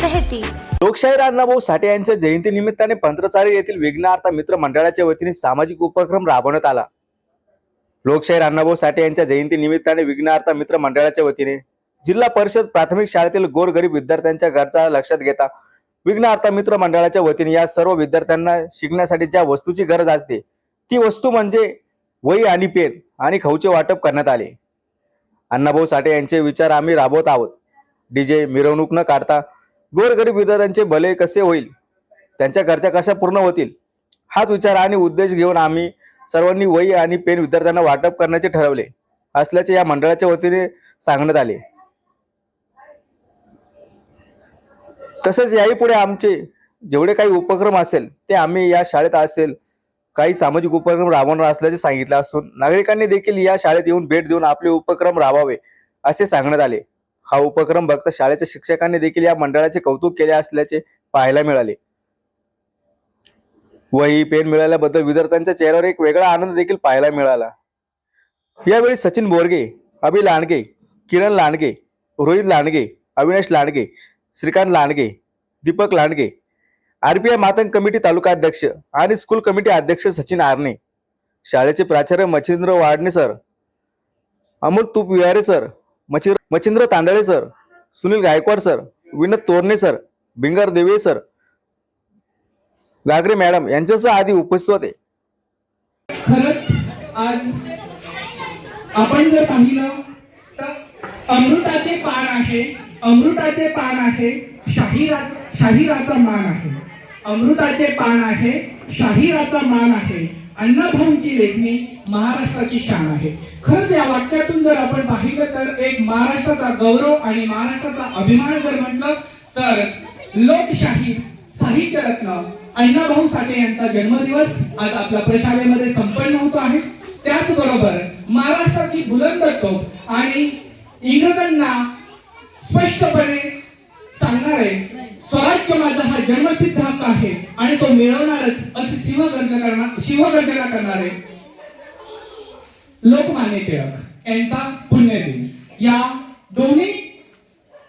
तेहतीस. लोकशाहीर अण्णाभाऊ साठे यांच्या जयंती निमित्ताने पंत्रचारी येथील विघ्नार्थ मित्र मंडळाच्या वतीने सामाजिक उपक्रम राबवण्यात आला. लोकशाहीर अण्णाभाऊ साठे यांच्या जयंती निमित्ताने विघ्नार्थ मित्र मंडळाच्या वतीने जिल्हा परिषद प्राथमिक शाळेतील गोरगरीब विद्यार्थ्यांच्या गरजा लक्षात घेता विघ्नार्थ मित्र मंडळाच्या वतीने या सर्व विद्यार्थ्यांना शिकण्यासाठी ज्या वस्तूची गरज असते ती वस्तू म्हणजे वही आणि पेन आणि खाऊचे वाटप करण्यात आले. अण्णाभाऊ साठे यांचे विचार आम्ही राबवत आहोत. डीजे मिरवणूक न काढता गोरगरीब विद्यार्थ्यांचे भले कसे होईल त्यांच्या गरजा कशा पूर्ण होतील हाच विचार आणि उद्देश घेऊन आम्ही सर्वांनी वही आणि पेन विद्यार्थ्यांना वाटप करण्याचे ठरवले असल्याचे या मंडळाच्या वतीने सांगण्यात आले. तसेच याही पुढे आमचे जेवढे काही उपक्रम असेल ते आम्ही या शाळेत असेल काही सामाजिक उपक्रम राबवणार असल्याचे सांगितले असून नागरिकांनी देखील या शाळेत येऊन भेट देऊन आपले उपक्रम राबवावे असे सांगण्यात आले. हा उपक्रम बघता शाळेच्या शिक्षकांनी देखील या मंडळाचे कौतुक केले असल्याचे पाहायला मिळाले. वही पेन मिळाल्याबद्दल विद्यार्थ्यांच्या चेहऱ्यावर एक वेगळा आनंद देखील पाहायला मिळाला. यावेळी सचिन बोरगे अभि लांडगे किरण लांडगे रोहित लांडगे अविनाश लांडगे श्रीकांत लांडगे दीपक लांडगे आरपीआय मातंग कमिटी तालुका अध्यक्ष आणि स्कूल कमिटी अध्यक्ष सचिन आरणे शाळेचे प्राचार्य Machhindra वाडणे sir Amol Tupvihare sir Machhindra Machhindra Tandale sir Sunil Gaikwad sir Vinod Torane sir Bingar Deve sir Gagare madam यांच्यासह आधी उपस्थित होते. खरंच आज आपण जर पाहिलं तर अमृताचे पान आहे अमृताचे पान आहे शाहिरा शाहिराचा मान आहे. अमृताचे पान आहे शाहिराचा मान आहे. अण्णाभाऊंची लेखणी महाराष्ट्राची शान आहे. खरंच या वाक्यातून जर आपण पाहिलं तर एक महाराष्ट्राचा गौरव आणि महाराष्ट्राचा अभिमान जर म्हटलं तर लोकशाही साहित्य रत्न अण्णाभाऊ साठे यांचा जन्मदिवस आज आपल्या प्रशालेमध्ये संपन्न होतो आहे. त्याचबरोबर महाराष्ट्राची बुलंद टोप आणि इंग्रजांना स्पष्टपणे सांगणारे स्वराज्य माझा हा जन्मसिद्ध हक्क आहे आणि तो मिळवणारच असे शिवगर्ज करणार शिवगर्जना करणारे लोकमान्य टिळक यांचा पुण्यदिन. या दोन्ही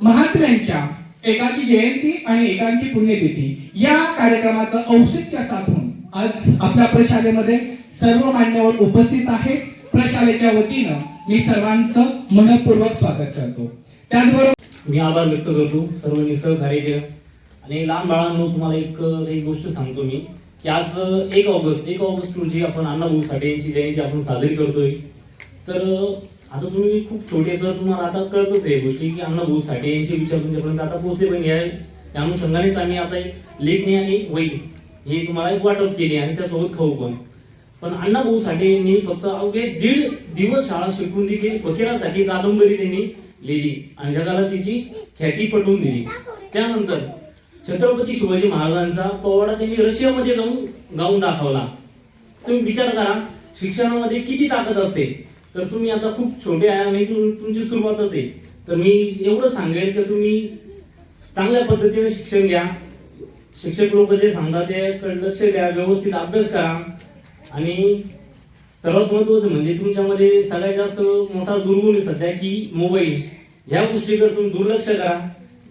महात्म्यांच्या एकाची जयंती आणि एकांची पुण्यतिथी या कार्यक्रमाचं औचित्य साधून आज आपल्या प्रशालेमध्ये सर्व मान्यवर उपस्थित आहेत. प्रशालेच्या वतीनं मी सर्वांचं मनपूर्वक स्वागत करतो. त्याचबरोबर मी आभार व्यक्त करतो. सर्वांनी सहकार्य केलं. आणि लहान बाळांनो तुम्हाला एक एक गोष्ट सांगतो मी की आज एक ऑगस्ट एक ऑगस्ट रोजी आपण अण्णाभाऊ साठे यांची जयंती आपण साजरी करतोय. तर आता तुम्ही खूप छोटे तर तुम्हाला आता कळतच आहे गोष्टी की अण्णाभाऊ साठे यांचे विचार तुमच्यापर्यंत आता पोहोचले पण या त्या अनुषंगानेच आम्ही आता एक लेखणी आणि वही हे तुम्हाला एक वाटप केली आणि त्यासोबत खाऊ पण. पण अण्णाभाऊ साठे यांनी फक्त अवघे दीड दिवस शाळा शिकून देखील फकीरासाठी कादंबरी त्यांनी लिहिली. आणि जगाला तिची ख्याती पटवून दिली. त्यानंतर छत्रपती शिवाजी महाराजांचा पोवाडा त्यांनी रशियामध्ये जाऊन गाऊन दाखवला. तुम्ही विचार करा शिक्षणामध्ये किती ताकद असते? तर तुम्ही आता खूप छोटे आहे आणि तुम- तुमची सुरुवातच आहे. तर मी एवढं सांगेल की तुम्ही चांगल्या पद्धतीने शिक्षण घ्या. शिक्षक लोक जे सांगतात ते लक्ष द्या व्यवस्थित अभ्यास करा. आणि सर्वात महत्वाचं म्हणजे तुमच्यामध्ये सगळ्यात जास्त मोठा दुर्गुण आहे सध्या की मोबाईल. ह्या गोष्टीकडे तुम्ही दुर्लक्ष करा.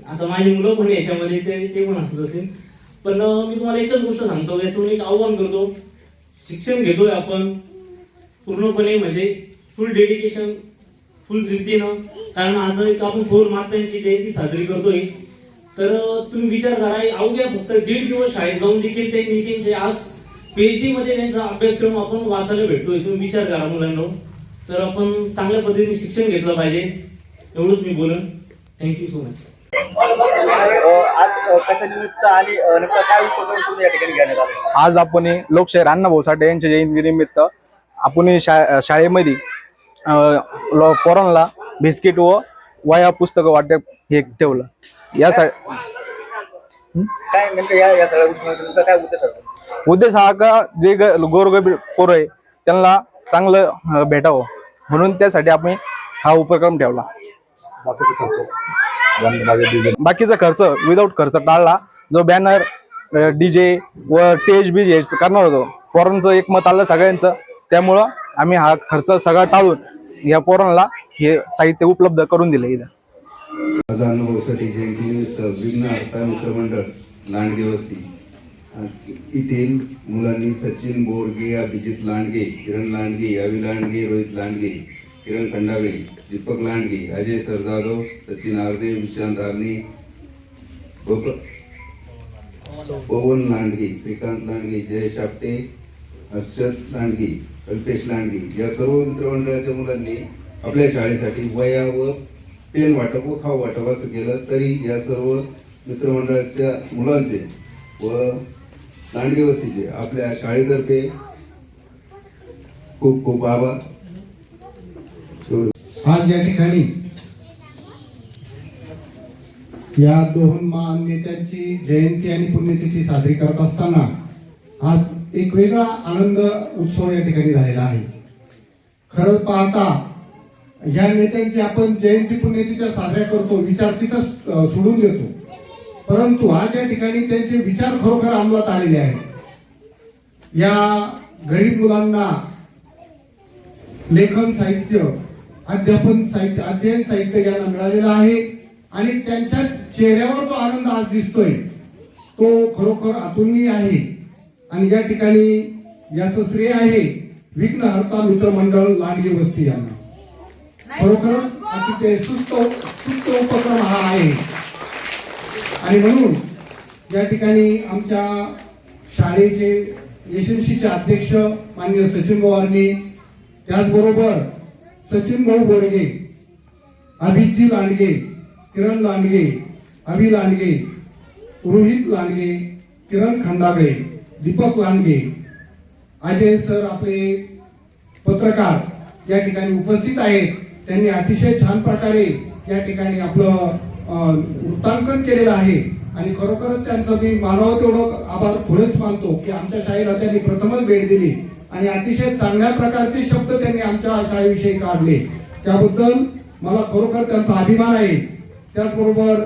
आता माझी मुलं पण याच्यामध्ये ते ते पण असत असेल पण मी तुम्हाला एकच गोष्ट सांगतो यातून एक आव्हान करतो. शिक्षण घेतोय आपण. पूर्णपणे म्हणजे फुल डेडिकेशन फुल जिद्दीनं कारण आज एक आपण थोर मातांची जयंती साजरी करतोय. तर तुम्ही विचार करा अवघ्या फक्त दीड दिवस शाळेत जाऊन देखील ते नितीनचे आज पीएचडी मध्ये त्यांचा अभ्यासक्रम आपण वाचायला भेटतोय. तुम्ही विचार करा मुलांना. तर आपण चांगल्या पद्धतीने शिक्षण घेतलं पाहिजे. एवढंच मी बोलन. थँक्यू सो मच आज कशा निमित्त आणि नेमका काय उपक्रम तुम्ही या ठिकाणी घेण्यात आला? आज आपण लोकशाहीर अण्णाभाऊ साठे यांच्या जयंती निमित्त आपण शा शाळेमध्ये पोरांना बिस्किट व वया पुस्तकं वाटप हे ठेवलं. या सा काय नेमकं या या सगळ्या गोष्टी काय उद्देश उद्देश हा का जे ग- गोरगरीब पोरं आहे त्यांना चांगलं अं, भेटावं. म्हणून त्यासाठी आपण हा उपक्रम ठेवला. बाकीचा खर्च? विदाऊट खर्च टाळला. जो बॅनर डीजे व टेज बीज हे करणार होतो. पोरांचं एक मत आलं सगळ्यांचं. त्यामुळं आम्ही हा खर्च सगळा टाळून या पोरांना हे साहित्य उपलब्ध करून दिलं इथं. आज अनुभवासाठी जयंतीनिमित्त विघ्न हर्ता मित्रमंडळ लांडगे वस्ती. येथील मुलांनी सचिन बोरगे अभिजित लांडगे किरण लांडगे अवि लांडगे रोहित लांडगे किरण खंडागळे दीपक लांडगे अजय सरजादव सचिन आर्दे विशांत आर्नी पवन लांडगे श्रीकांत लांडगे जय शापटे हर्षद लांडगे कल्पेश लांडगे या सर्व मित्रमंडळाच्या मुलांनी आपल्या शाळेसाठी वया व पेन वाटप व खाऊ वाटप असं केलं तरी या सर्व मित्रमंडळाच्या मुलांचे व लांडगे वस्तीचे आपल्या शाळेतर्फे खूप खूप आभार. आज या ठिकाणी या दोन महान नेत्यांची जयंती आणि पुण्यतिथी साजरी करत असताना आज एक वेगळा आनंद उत्सव या ठिकाणी झालेला आहे. खरं पाहता या नेत्यांची आपण जयंती पुण्यतिथ्या साजऱ्या करतो विचार तिथं सोडून देतो. परंतु आज या ठिकाणी त्यांचे विचार खरोखर अंमलात आलेले आहेत. या गरीब मुलांना लेखन साहित्य अध्यापन साहित्य अध्ययन साहित्य यांना मिळालेलं आहे. आणि त्यांच्या चेहऱ्यावर जो आनंद आज दिसतोय. तो खरोखर अतुलनीय आहे. आणि या ठिकाणी याचं श्रेय आहे विघ्नहर्ता मित्र मंडळ लांडगे वस्ती यांना खरोखरच अतिशय सुस्त सुस्त उपक्रम हा आहे. आणि म्हणून या ठिकाणी आमच्या शाळेचे यशस्वीचे अध्यक्ष माननीय सचिन पवारनी त्याचबरोबर सचिन भाऊ बोडगे अभिजी लांडगे किरण लांडगे अभि लांडगे रोहित लांडगे किरण खंडागळे दीपक लांडगे. अजय सर आपले पत्रकार या ठिकाणी उपस्थित आहेत. त्यांनी अतिशय छान प्रकारे या ठिकाणी आपलं वृत्तांकन केलेलं आहे. आणि खरोखरच त्यांचं मी मानव तेवढं आभार पुढेच मानतो की आमच्या शाळेला त्यांनी प्रथमच भेट दिली. आणि अतिशय चांगल्या प्रकारचे शब्द त्यांनी आमच्या शाळेविषयी काढले. त्याबद्दल मला खरोखर त्यांचा अभिमान आहे. त्याचबरोबर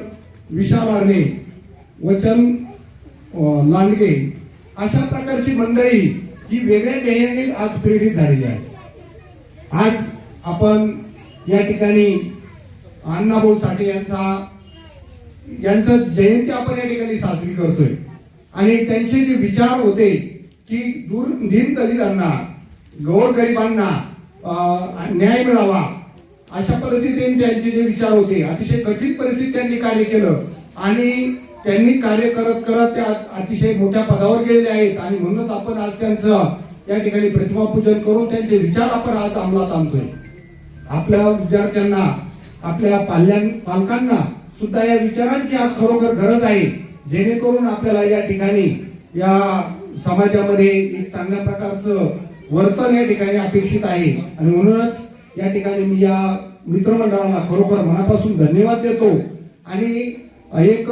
विशाल आरणे वचन लांडगे अशा प्रकारची मंडळी ही वेगळ्या ध्येयाने आज प्रेरित झालेली आहे आज आपण या ठिकाणी अण्णाभाऊ साठे यांचा यांचं जयंती आपण या ठिकाणी साजरी करतोय. आणि त्यांचे जे विचार होते की दूर दीन दलितांना गोरगरिबांना न्याय मिळावा अशा पद्धतीने त्यांचे जे विचार होते अतिशय कठीण परिस्थितीत त्यांनी कार्य केलं. आणि त्यांनी कार्य करत करत त्या अतिशय मोठ्या पदावर गेलेले आहेत. आणि म्हणूनच आपण आज त्यांचं या ठिकाणी प्रतिमा पूजन करून त्यांचे विचार आपण आज अंमलात आणतोय. आपल्या विद्यार्थ्यांना आपल्या पाल्यां पालकांना सुद्धा या विचारांची आज खरोखर गरज आहे. जेणेकरून आपल्याला या ठिकाणी या समाजामध्ये एक चांगल्या प्रकारचं वर्तन या ठिकाणी अपेक्षित आहे. आणि म्हणूनच या ठिकाणी मी या मित्रमंडळाला खरोखर मनापासून धन्यवाद देतो. आणि एक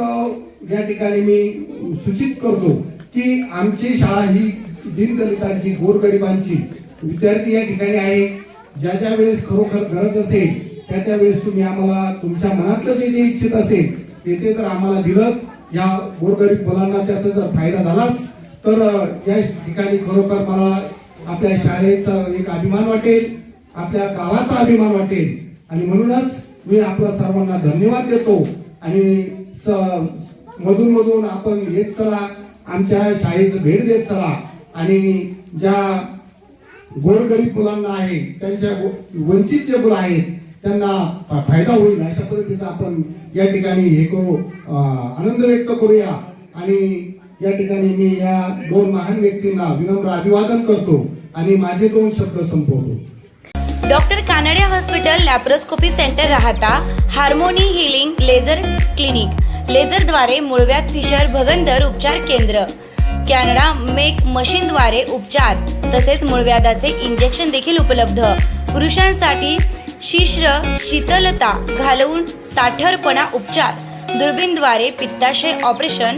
या ठिकाणी मी सूचित करतो की आमची शाळा ही दीनदलितांची गोरगरिबांची विद्यार्थी या ठिकाणी आहे. ज्या ज्या वेळेस खरोखर गरज असेल त्या त्या वेळेस तुम्ही आम्हाला तुमच्या मनातलं जे जे इच्छित असेल ते ते जर आम्हाला दिलं. या गोरगरीब मुलांना त्याचा जर फायदा झालाच तर या ठिकाणी खरोखर मला आपल्या शाळेचा एक अभिमान वाटेल आपल्या गावाचा अभिमान वाटेल. आणि म्हणूनच मी आपल्या सर्वांना धन्यवाद देतो. आणि स- मधून मधून आपण येत चला आमच्या शाळेचं भेट देत चला. आणि ज्या गोरगरीब मुलांना आहे त्यांच्या गो- वंचित जे मुलं आहेत त्यांना फायदा होईल अशा पद्धतीचा आपण या ठिकाणी हे करू आनंद व्यक्त करूया. आणि या ठिकाणी मी या दोन महान व्यक्तींना विनम्र अभिवादन करतो आणि माझे दोन शब्द संपवतो. Doctor Kanade hospital laparoscopy centre Rahata harmony healing laser clinic. लेझरद्वारे मुळव्यात फिशर भगंदर उपचार केंद्र. कॅनडा मेक मशीनद्वारे उपचार तसेच मुळव्याधाचे इंजेक्शन देखील उपलब्ध. पुरुषांसाठी शिश्र शीतलता घालवून ताठरपणा उपचार. दुर्बीनद्वारे पित्ताशय ऑपरेशन